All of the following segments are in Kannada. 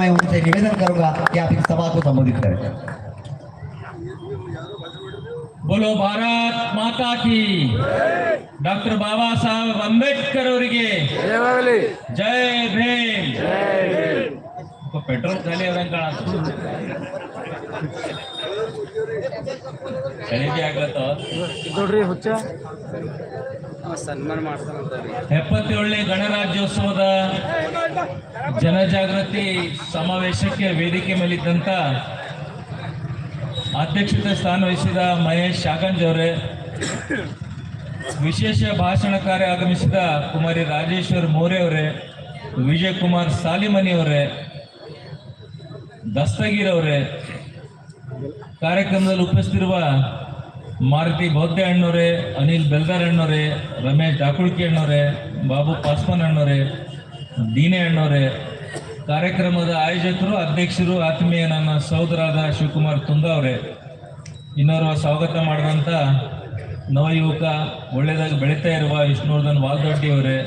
मैं उनसे निवेदन करूंगा कि आप इस सभा को संबोधित करें बोलो भारत ಮಾತಾ ಕಿ ಡಾಕ್ಟರ್ ಬಾಬಾ ಸಾಹೇಬ್ ಅಂಬೇಡ್ಕರ್ ಅವರಿಗೆ ಜೈ ಭೀಮ್ ಪೆಟ್ರೋಲ್ ಖಾಲಿ ಆದಂಗ ಕಾಣತ್ತ ಖರೀದಿ ಆಗ್ಲತ್ತ ನೋಡ್ರಿ ಹುಚ್ಚ ಸನ್ಮಾನ ಎಪ್ಪತ್ತೇಳನೇ ಗಣರಾಜ್ಯೋತ್ಸವದ ಜನಜಾಗೃತಿ ಸಮಾವೇಶಕ್ಕೆ ವೇದಿಕೆ ಮೇಲಿದ್ದಂತ ಅಧ್ಯಕ್ಷತೆ ಸ್ಥಾನ ವಹಿಸಿದ ಮಹೇಶ್ ಶಾಗಂಜ್ ಅವರೇ, ವಿಶೇಷ ಭಾಷಣಕಾರ ಆಗಮಿಸಿದ ಕುಮಾರಿ ರಾಜೇಶ್ವರ್ ಮೋರೆ ಅವರೇ ವಿಜಯ್ ಕುಮಾರ್ ಸಾಲಿಮನಿ ಅವರೇ, ದಸ್ತಗೀರ್ ಅವರೇ, ಕಾರ್ಯಕ್ರಮದಲ್ಲಿ ಉಪಸ್ಥಿತಿರುವ ಮಾರುತಿ ಬೌದ್ಧೆ ಅಣ್ಣವರೇ ಅನಿಲ್ ಬೆಲ್ದಾರ್ ಅಣ್ಣವರೇ ರಮೇಶ್ ಡಾಕುಳ್ಕಿ ಅಣ್ಣವರೇ ಬಾಬು ಪಾಸ್ವಾನ್ ಅಣ್ಣವರೇ ದೀನೆ ಅಣ್ಣವರೇ ಕಾರ್ಯಕ್ರಮದ ಆಯೋಜಕರು, ಅಧ್ಯಕ್ಷರು, ಆತ್ಮೀಯ ನನ್ನ ಸಹೋದರಾದ ಶಿವಕುಮಾರ್ ತುಂಗ ಅವರೇ. ಇನ್ನೋರ್ವ ಸ್ವಾಗತ ಮಾಡಿದಂಥ ನವಯುವಕ, ಒಳ್ಳೆಯದಾಗಿ ಬೆಳೀತಾ ಇರುವ ವಿಷ್ಣುವರ್ಧನ್ ವಾಲ್ದೊಡ್ಡಿ ಅವರೇ,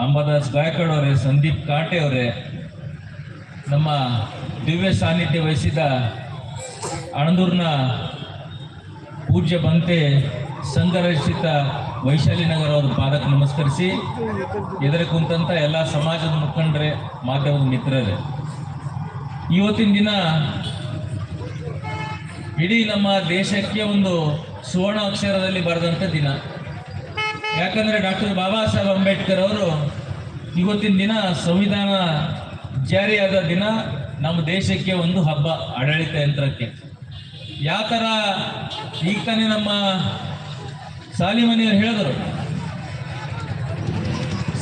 ಅಂಬದಾಸ್ ಗಾಯಕಡ್ ಅವರೇ, ಸಂದೀಪ್ ಕಾಟೆ ಅವರೇ, ನಮ್ಮ ದಿವ್ಯ ಸಾನ್ನಿಧ್ಯ ವಹಿಸಿದ ಅಣದೂರಿನ ಪೂಜ್ಯ ಬಂತೆ ಸಂಘರಚಿತ ವೈಶಾಲಿ ನಗರ ಅವರ ಪಾದಕ್ಕೆ ನಮಸ್ಕರಿಸಿ. ಎದುರು ಕುಂತಂಥ ಎಲ್ಲ ಸಮಾಜದ ಮುಖಂಡರೇ, ಮಾಧ್ಯಮದ ಮಿತ್ರರೇ. ಇವತ್ತಿನ ದಿನ ಇಡೀ ನಮ್ಮ ದೇಶಕ್ಕೆ ಒಂದು ಸುವರ್ಣ ಅಕ್ಷರದಲ್ಲಿ ಬರೆದಂಥ ದಿನ. ಯಾಕಂದರೆ ಡಾಕ್ಟರ್ ಬಾಬಾ ಸಾಹೇಬ್ ಅಂಬೇಡ್ಕರ್ ಅವರು ಇವತ್ತಿನ ದಿನ ಸಂವಿಧಾನ ಜಾರಿಯಾದ ದಿನ. ನಮ್ಮ ದೇಶಕ್ಕೆ ಒಂದು ಹಬ್ಬ, ಆಡಳಿತ ಯಂತ್ರಕ್ಕೆ. ಯಾವ ಥರ ಈಗ ತಾನೇ ನಮ್ಮ ಸಾಲಿಮನಿಯವರು ಹೇಳಿದರು.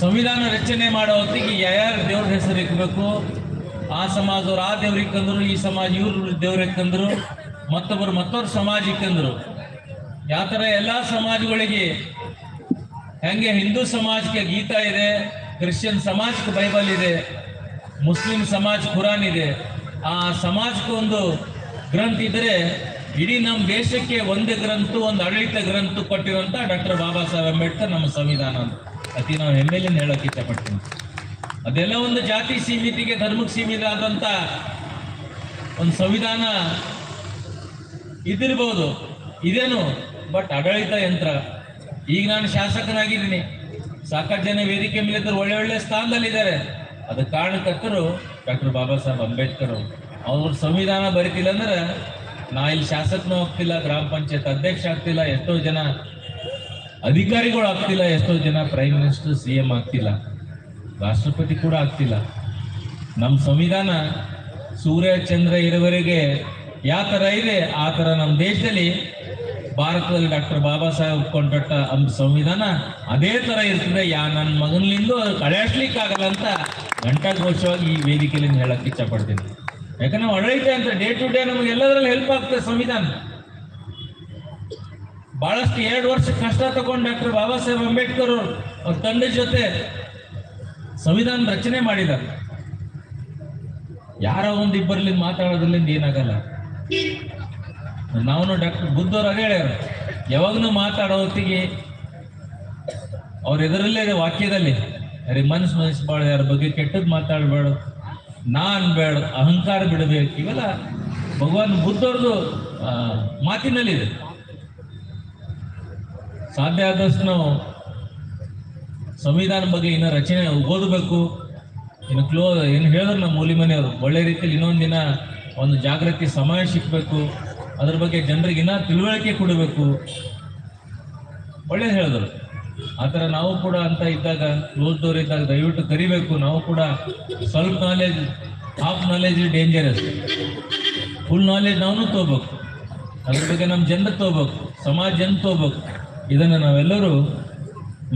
ಸಂವಿಧಾನ ರಚನೆ ಮಾಡೋ ಹೊತ್ತಿಗೆ ಯಾರ್ಯಾರು ದೇವ್ರ ಹೆಸರು ಇಕ್ಕಬೇಕು ಆ ಸಮಾಜದವ್ರು ಆ ದೇವ್ರಿಗೆ ಕಂದರು ಈ ಸಮಾಜ ಇವ್ರ ದೇವ್ರಿಗೆ ಕಂದರು ಮತ್ತೊಬ್ಬರು ಮತ್ತೊಬ್ಬರು ಸಮಾಜ ಇಕ್ಕಂದರು. ಯಾವ ಥರ ಎಲ್ಲ ಸಮಾಜಗಳಿಗೆ ಹೆಂಗೆ ಹಿಂದೂ ಸಮಾಜಕ್ಕೆ ಗೀತಾ ಇದೆ, ಕ್ರಿಶ್ಚಿಯನ್ ಸಮಾಜಕ್ಕೆ ಬೈಬಲ್ ಇದೆ, ಮುಸ್ಲಿಂ ಸಮಾಜ ಕುರಾನ್ ಇದೆ, ಆ ಸಮಾಜಕ್ಕೆ ಒಂದು ಗ್ರಂಥ ಇದ್ರೆ ಇಡೀ ನಮ್ಮ ದೇಶಕ್ಕೆ ಒಂದೇ ಗ್ರಂಥ, ಒಂದು ಆಡಳಿತ ಗ್ರಂಥ ಕೊಟ್ಟಿರುವಂತ ಡಾಕ್ಟರ್ ಬಾಬಾ ಸಾಹೇಬ್ ಅಂಬೇಡ್ಕರ್ ನಮ್ಮ ಸಂವಿಧಾನ ಅಂತ. ಅತಿ ನಾವು ಹೆಮ್ಮೆಲಿಂದ ಹೇಳಕ್ ಇಷ್ಟಪಡ್ತೀನಿ. ಅದೆಲ್ಲ ಒಂದು ಜಾತಿ ಸೀಮಿತಿಗೆ, ಧರ್ಮಕ್ಕೆ ಸೀಮಿತ ಆದಂತ ಒಂದು ಸಂವಿಧಾನ ಇದಿರ್ಬೋದು ಇದೇನು? ಬಟ್ ಆಡಳಿತ ಯಂತ್ರ. ಈಗ ನಾನು ಶಾಸಕನಾಗಿದ್ದೀನಿ. ಸಾಕಷ್ಟು ಜನ ವೇದಿಕೆ ಮೇಲೆ ಒಳ್ಳೆ ಒಳ್ಳೆ ಸ್ಥಾನದಲ್ಲಿದ್ದಾರೆ. ಅದಕ್ಕೆ ಕಾರಣಕರ್ತರು ಡಾಕ್ಟರ್ ಬಾಬಾ ಸಾಹೇಬ್ ಅಂಬೇಡ್ಕರ್ ಅವರು. ಅವ್ರ ಸಂವಿಧಾನ ಬರೀತಿಲ್ಲ ಅಂದ್ರೆ ನಾ ಇಲ್ಲಿ ಶಾಸಕನೂ ಆಗ್ತಿಲ್ಲ, ಗ್ರಾಮ ಪಂಚಾಯತ್ ಅಧ್ಯಕ್ಷ ಆಗ್ತಿಲ್ಲ, ಎಷ್ಟೋ ಜನ ಅಧಿಕಾರಿಗಳು ಆಗ್ತಿಲ್ಲ, ಎಷ್ಟೋ ಜನ ಪ್ರೈಮ್ ಮಿನಿಸ್ಟರ್ ಸಿ ಎಂ ಆಗ್ತಿಲ್ಲ, ರಾಷ್ಟ್ರಪತಿ ಕೂಡ ಆಗ್ತಿಲ್ಲ. ನಮ್ಮ ಸಂವಿಧಾನ ಸೂರ್ಯ, ಚಂದ್ರ ಇರುವವರೆಗೆ ಯಾವ ಥರ ಇದೆ, ಆ ಥರ ನಮ್ಮ ದೇಶದಲ್ಲಿ ಭಾರತದಲ್ಲಿ ಡಾಕ್ಟರ್ ಬಾಬಾ ಸಾಹೇಬ್ ಕೊಂಡೊಟ್ಟ ಒಂದು ಸಂವಿಧಾನ ಅದೇ ಥರ ಇರ್ತದೆ. ಯಾ ನನ್ನ ಮಗನಿಂದ ಕಳೆಯಸ್ಲಿಕ್ಕೆ ಆಗಲ್ಲ ಅಂತ ಘಂಟಾಘೋಷವಾಗಿ ಈ ವೇದಿಕೆಯಲ್ಲಿ ಹೇಳಕ್ಕೆ ಇಷ್ಟಪಡ್ತೀನಿ ಯಾಕಂದ್ರೆ ನಾವು ಅಂತ ಡೇ ಟು ಡೇ ನಮಗೆ ಎಲ್ಲದರಲ್ಲಿ ಹೆಲ್ಪ್ ಆಗ್ತದೆ ಸಂವಿಧಾನ. ಬಹಳಷ್ಟು ಎರಡು ವರ್ಷ ಕಷ್ಟ ತಗೊಂಡು ಡಾಕ್ಟರ್ ಬಾಬಾ ಸಾಹೇಬ್ ಅಂಬೇಡ್ಕರ್ ಅವರು, ಅವ್ರ ತಂದೆ ಜೊತೆ ಸಂವಿಧಾನ ರಚನೆ ಮಾಡಿದ್ದಾರೆ. ಯಾರೋ ಒಂದು ಇಬ್ಬರಲ್ಲಿ ಮಾತಾಡೋದ್ರಿಂದ ಏನಾಗಲ್ಲ. ನಾವು ಡಾಕ್ಟರ್ ಬುದ್ಧವ್ರು ಅದೇ ಹೇಳ್ಯಾರ. ಯಾವಾಗ್ನು ಮಾತಾಡೋ ಹೊತ್ತಿಗೆ ಅವ್ರ ಎದುರಲ್ಲೇ ವಾಕ್ಯದಲ್ಲಿ, ಅರೆ ಮನಸ್ಸು ಬಾಳ ಯಾರ ಬಗ್ಗೆ ಕೆಟ್ಟದ್ದು ಮಾತಾಡಬೇಡ. ನಾ ಬೇಡ, ಅಹಂಕಾರ ಬಿಡಬೇಕು ಇವೆಲ್ಲ ಭಗವಾನ್ ಬುದ್ಧವ್ರದ್ದು ಮಾತಿನಲ್ಲಿದೆ. ಸಾಧ್ಯ ಆದಷ್ಟು ನಾವು ಸಂವಿಧಾನ ಬಗ್ಗೆ ಇನ್ನು ರಚನೆ ಓದಬೇಕು. ಇನ್ನು ಕ್ಲೋ, ಏನು ಹೇಳಿದ್ರು ನಮ್ಮ ಮೂಲಿ ಮನೆಯವರು, ಒಳ್ಳೆ ರೀತಿಯಲ್ಲಿ ಇನ್ನೊಂದು ದಿನ ಒಂದು ಜಾಗೃತಿ ಸಮಯ ಸಿಕ್ಕಬೇಕು ಅದ್ರ ಬಗ್ಗೆ ಜನರಿಗೆ ಇನ್ನೂ ತಿಳುವಳಿಕೆ ಕೊಡಬೇಕು. ಒಳ್ಳೇದು ಹೇಳಿದ್ರು. ಆ ಥರ ನಾವು ಕೂಡ ಅಂತ ಇದ್ದಾಗ ಕ್ಲೋಸ್ ಡೋರ್ ಇದ್ದಾಗ ದಯವಿಟ್ಟು ಕರಿಬೇಕು. ನಾವು ಕೂಡ ಸ್ವಲ್ಪ knowledge half knowledge dangerous full knowledge ನಾವು ತಗೋಬೇಕು. ಅದ್ರ ಬಗ್ಗೆ ನಮ್ಮ ಜನ ತಗೋಬೇಕು, ಸಮಾಜ ಜನ ತಗೋಬೇಕು. ಇದನ್ನು ನಾವೆಲ್ಲರೂ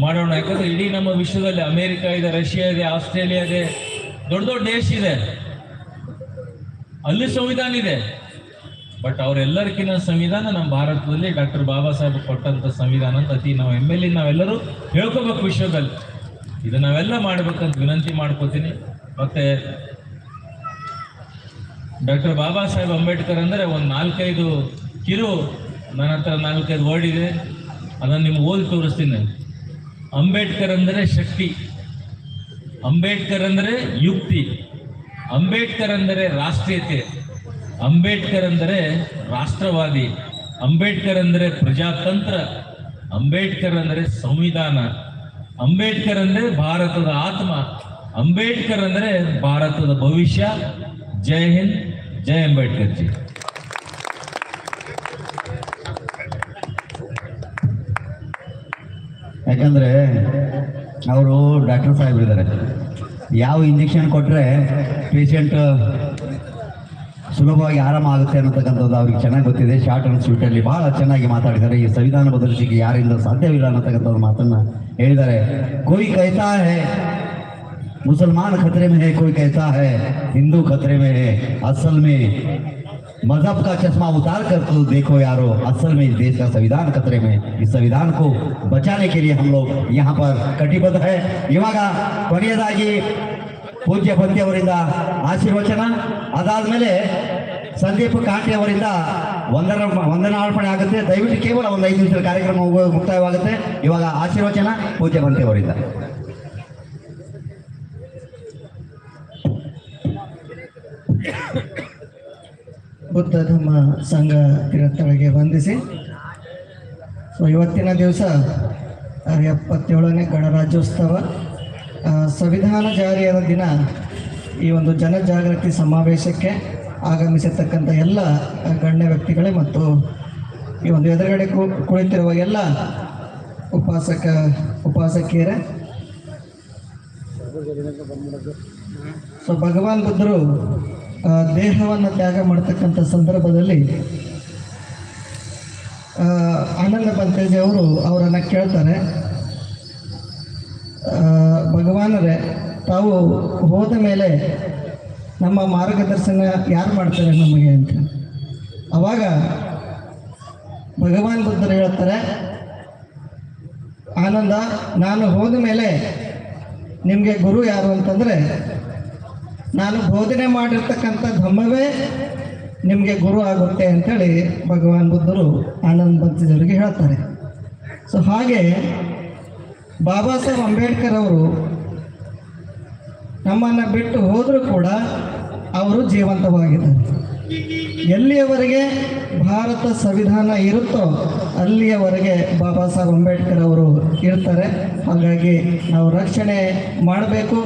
ಮಾಡೋಣ. ಯಾಕಂದ್ರೆ ಇಡೀ ನಮ್ಮ ವಿಶ್ವದಲ್ಲಿ ಅಮೇರಿಕ ಇದೆ, ರಷ್ಯಾ ಇದೆ, ಆಸ್ಟ್ರೇಲಿಯಾ ಇದೆ, ದೊಡ್ಡ ದೊಡ್ಡ ದೇಶ ಇದೆ. ಅಲ್ಲಿ ಸಂವಿಧಾನ ಇದೆ. ಬಟ್ ಅವರೆಲ್ಲರಿಗಿನ ಸಂವಿಧಾನ ನಮ್ಮ ಭಾರತದಲ್ಲಿ ಡಾಕ್ಟರ್ ಬಾಬಾ ಸಾಹೇಬ್ ಕೊಟ್ಟಂತ ಸಂವಿಧಾನ ಅಂತ ಅತಿ ನಾವು ಎಂ ಎಲ್ ನಾವೆಲ್ಲರೂ ಹೇಳ್ಕೋಬೇಕು ವಿಶ್ವದಲ್ಲಿ. ಇದು ನಾವೆಲ್ಲ ಮಾಡ್ಬೇಕಂತ ವಿನಂತಿ ಮಾಡ್ಕೋತೀನಿ. ಮತ್ತೆ ಡಾಕ್ಟರ್ ಬಾಬಾ ಸಾಹೇಬ್ ಅಂಬೇಡ್ಕರ್ ಅಂದರೆ ಒಂದು ನಾಲ್ಕೈದು ಕಿರು ನನ್ನ ಹತ್ರ ನಾಲ್ಕೈದು ವರ್ಡ್ ಇದೆ. ಅದನ್ನು ನಿಮ್ಗೆ ಓದಿ ತೋರಿಸ್ತೀನಿ. ಅಂಬೇಡ್ಕರ್ ಅಂದರೆ ಶಕ್ತಿ. ಅಂಬೇಡ್ಕರ್ ಅಂದರೆ ಯುಕ್ತಿ. ಅಂಬೇಡ್ಕರ್ ಅಂದರೆ ರಾಷ್ಟ್ರೀಯತೆ. ಅಂಬೇಡ್ಕರ್ ಅಂದರೆ ರಾಷ್ಟ್ರವಾದಿ, ಅಂಬೇಡ್ಕರ್ ಅಂದರೆ ಪ್ರಜಾತಂತ್ರ, ಅಂಬೇಡ್ಕರ್ ಅಂದರೆ ಸಂವಿಧಾನ, ಅಂಬೇಡ್ಕರ್ ಅಂದರೆ ಭಾರತದ ಆತ್ಮ, ಅಂಬೇಡ್ಕರ್ ಅಂದರೆ ಭಾರತದ ಭವಿಷ್ಯ. ಜೈ ಹಿಂದ್, ಜೈ ಅಂಬೇಡ್ಕರ್ ಜಿ ಯಾಕಂದ್ರೆ ಅವರು ಡಾಕ್ಟರ್ ಸಾಹೇಬ್ರಿದ್ದಾರೆ. ಯಾವ ಇಂಜೆಕ್ಷನ್ ಕೊಟ್ಟರೆ ಪೇಷಂಟ್ ಸುಲಭವಾಗಿ ಆರಾಮ ಆಗುತ್ತೆ ಅನ್ನತಕ್ಕಂಥದ್ದು ಅವ್ರಿಗೆ ಚೆನ್ನಾಗಿ ಗೊತ್ತಿದೆ ಶಾರ್ಟ್ ಅಂಡ್ ಸ್ವೀಟಲ್ಲಿ ಬಹಳ ಚೆನ್ನಾಗಿ ಮಾತಾಡಿದ್ದಾರೆ ಈ ಸಂವಿಧಾನ ಬದಲಿಸಿಕೆ ಯಾರಿಂದ ಸಾಧ್ಯವಿಲ್ಲ ಅನ್ನತಕ್ಕಂಥದ್ದು ಮಾತನ್ನ ಹೇಳಿದ್ದಾರೆ ಕೋಯಿ ಕೈತಾ ಹೇ मुसलमान खतरे में है कोई कहता है हिंदू खतरे में है असल में मजहब का चश्मा उतार कर तो देखो यारो असल में इस देश का संविधान खतरे में है। इस संविधान को बचाने के लिए हम लोग यहाँ पर कटिबद्ध है ಇವಾಗ ಕೊನೆಯದಾಗಿ ಪೂಜ್ಯ ಭಕ್ತಿ ಅವರಿಂದ ಆಶೀರ್ವಚನ. ಅದಾದ್ಮೇಲೆ ಸಂದೀಪ್ ಕಾಂಟಿ ಅವರಿಂದ ವಂದನ, ವಂದನಾರ್ಪಣೆ ಆಗುತ್ತೆ. ದಯವಿಟ್ಟು ಕೇವಲ ಒಂದು ಐದು ನಿಮಿಷದ ಕಾರ್ಯಕ್ರಮ ಮುಕ್ತಾಯವಾಗುತ್ತೆ. ಇವಾಗ ಆಶೀರ್ವಚನ ಪೂಜ್ಯ ಭಕ್ತಿ ಅವರಿಂದ. ಬುದ್ಧ ಧರ್ಮ ಸಂಘ ತಿರುತ್ತಳಿಗೆ ಬಂಧಿಸಿ ಸೊ ಇವತ್ತಿನ ದಿವಸ ಎಪ್ಪತ್ತೇಳನೇ ಗಣರಾಜ್ಯೋತ್ಸವ. ಸಂವಿಧಾನ ಜಾರಿಯಾದ ದಿನ ಈ ಒಂದು ಜನಜಾಗೃತಿ ಸಮಾವೇಶಕ್ಕೆ ಆಗಮಿಸಿರ್ತಕ್ಕಂಥ ಎಲ್ಲ ಗಣ್ಯ ವ್ಯಕ್ತಿಗಳೇ ಮತ್ತು ಈ ಒಂದು ಎದುರುಗಡೆ ಕುಳಿತಿರುವ ಎಲ್ಲ ಉಪಾಸಕ, ಉಪಾಸಕಿಯರೇ. ಸೊ, ಭಗವಾನ್ ಬುದ್ಧರು ದೇಹವನ್ನು ತ್ಯಾಗ ಮಾಡ್ತಕ್ಕಂಥ ಸಂದರ್ಭದಲ್ಲಿ ಆನಂದ ಪಂತೇಜಿ ಅವರು ಅವರನ್ನು ಕೇಳ್ತಾರೆ. ಭಗವಾನರೇ, ತಾವು ಹೋದ ಮೇಲೆ ನಮ್ಮ ಮಾರ್ಗದರ್ಶನ ಯಾರು ಮಾಡ್ತಾರೆ ನಮಗೆ ಅಂತ. ಅವಾಗ ಭಗವಾನ್ ಬುದ್ಧರು ಹೇಳ್ತಾರೆ, ಆನಂದ, ನಾನು ಹೋದ ಮೇಲೆ ನಿಮಗೆ ಗುರು ಯಾರು ಅಂತಂದರೆ, ನಾನು ಬೋಧನೆ ಮಾಡಿರ್ತಕ್ಕಂಥ ಧಮ್ಮವೇ ನಿಮಗೆ ಗುರು ಆಗುತ್ತೆ ಅಂತೇಳಿ ಭಗವಾನ್ ಬುದ್ಧರು ಆನಂದ್ ಬಂತಿದವರಿಗೆ ಹೇಳ್ತಾರೆ. ಸೊ ಹಾಗೆ ಬಾಬಾ ಸಾಹೇಬ್ ಅಂಬೇಡ್ಕರ್ ಅವರು ನಮ್ಮನ್ನು ಬಿಟ್ಟು ಹೋದರೂ ಕೂಡ ಅವರು ಜೀವಂತವಾಗಿದ್ದಾರೆ. ಎಲ್ಲಿಯವರೆಗೆ ಭಾರತ ಸಂವಿಧಾನ ಇರುತ್ತೋ ಅಲ್ಲಿಯವರೆಗೆ ಬಾಬಾ ಸಾಹೇಬ್ ಅಂಬೇಡ್ಕರ್ ಅವರು ಇರ್ತಾರೆ. ಹಾಗಾಗಿ ನಾವು ರಕ್ಷಣೆ ಮಾಡಬೇಕು.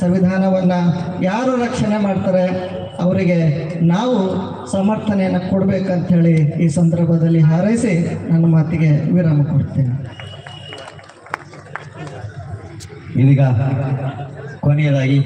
ಸಂವಿಧಾನವನ್ನು ಯಾರು ರಕ್ಷಣೆ ಮಾಡ್ತಾರೆ? ಅವರಿಗೆ ನಾವು ಸಮರ್ಥನೆಯನ್ನು ಕೊಡಬೇಕಂಥೇಳಿ ಈ ಸಂದರ್ಭದಲ್ಲಿ ಹಾರೈಸಿ ನನ್ನ ಮಾತಿಗೆ ವಿರಾಮ ಕೊಡ್ತೇನೆ. ಇದೀಗ ಕೊನೆಯದಾಗಿ